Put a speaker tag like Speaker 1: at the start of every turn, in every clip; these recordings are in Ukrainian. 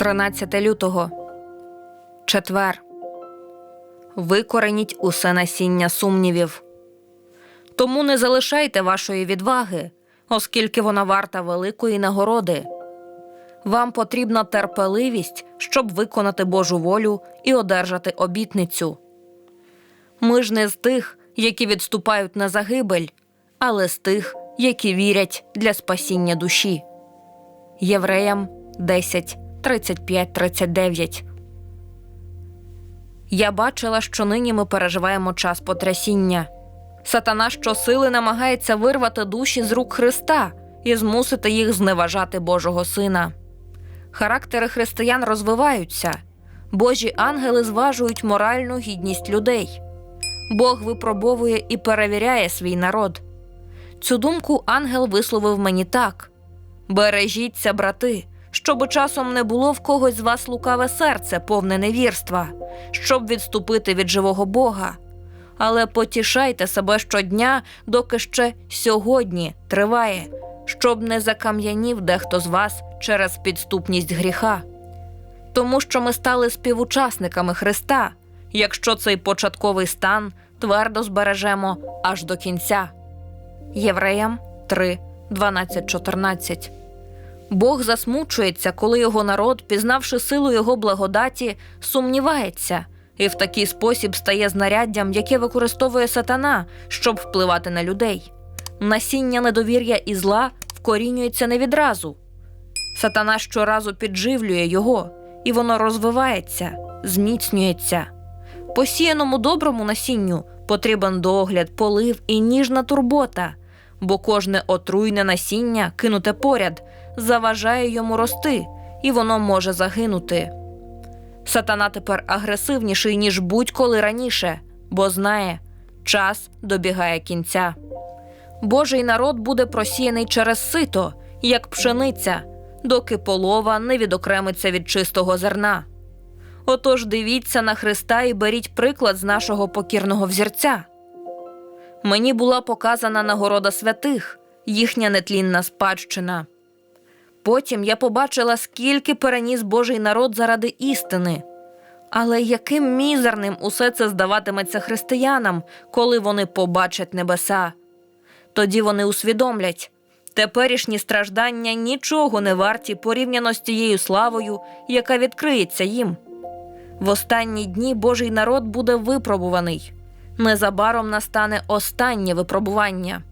Speaker 1: 13 лютого. Четвер. Викореніть усе насіння сумнівів. Тому не залишайте вашої відваги, оскільки вона варта великої нагороди. Вам потрібна терпеливість, щоб виконати Божу волю і одержати обітницю. Ми ж не з тих, які відступають на загибель, але з тих, які вірять для спасіння душі. Євреям 10, 35, 39 Я бачила, що нині ми переживаємо час потрясіння. Сатана щосили намагається вирвати душі з рук Христа і змусити їх зневажати Божого Сина. Характери християн розвиваються, Божі ангели зважують моральну гідність людей. Бог випробовує і перевіряє свій народ. Цю думку ангел висловив мені так: Бережіться, брати, щоб часом не було в когось з вас лукаве серце, повне невірства, щоб відступити від живого Бога. Але потішайте себе щодня, доки ще сьогодні триває, щоб не закам'янів дехто з вас через підступність гріха. Тому що ми стали співучасниками Христа, якщо цей початковий стан твердо збережемо аж до кінця. Євреям 3, 12, 14 Бог засмучується, коли його народ, пізнавши силу його благодаті, сумнівається і в такий спосіб стає знаряддям, яке використовує сатана, щоб впливати на людей. Насіння недовір'я і зла вкорінюється не відразу. Сатана щоразу підживлює його, і воно розвивається, зміцнюється. Посіяному доброму насінню потрібен догляд, полив і ніжна турбота, бо кожне отруйне насіння, кинуте поряд, заважає йому рости, і воно може загинути. Сатана тепер агресивніший, ніж будь-коли раніше, бо знає, час добігає кінця. Божий народ буде просіяний через сито, як пшениця, доки полова не відокремиться від чистого зерна. Отож дивіться на Христа і беріть приклад з нашого покірного взірця. Мені була показана нагорода святих, їхня нетлінна спадщина. Потім я побачила, скільки переніс Божий народ заради істини. Але яким мізерним усе це здаватиметься християнам, коли вони побачать небеса? Тоді вони усвідомлять теперішні страждання нічого не варті порівняно з тією славою, яка відкриється їм. В останні дні Божий народ буде випробуваний. Незабаром настане останнє випробування,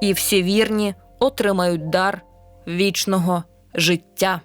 Speaker 1: і всі вірні отримають дар вічного життя.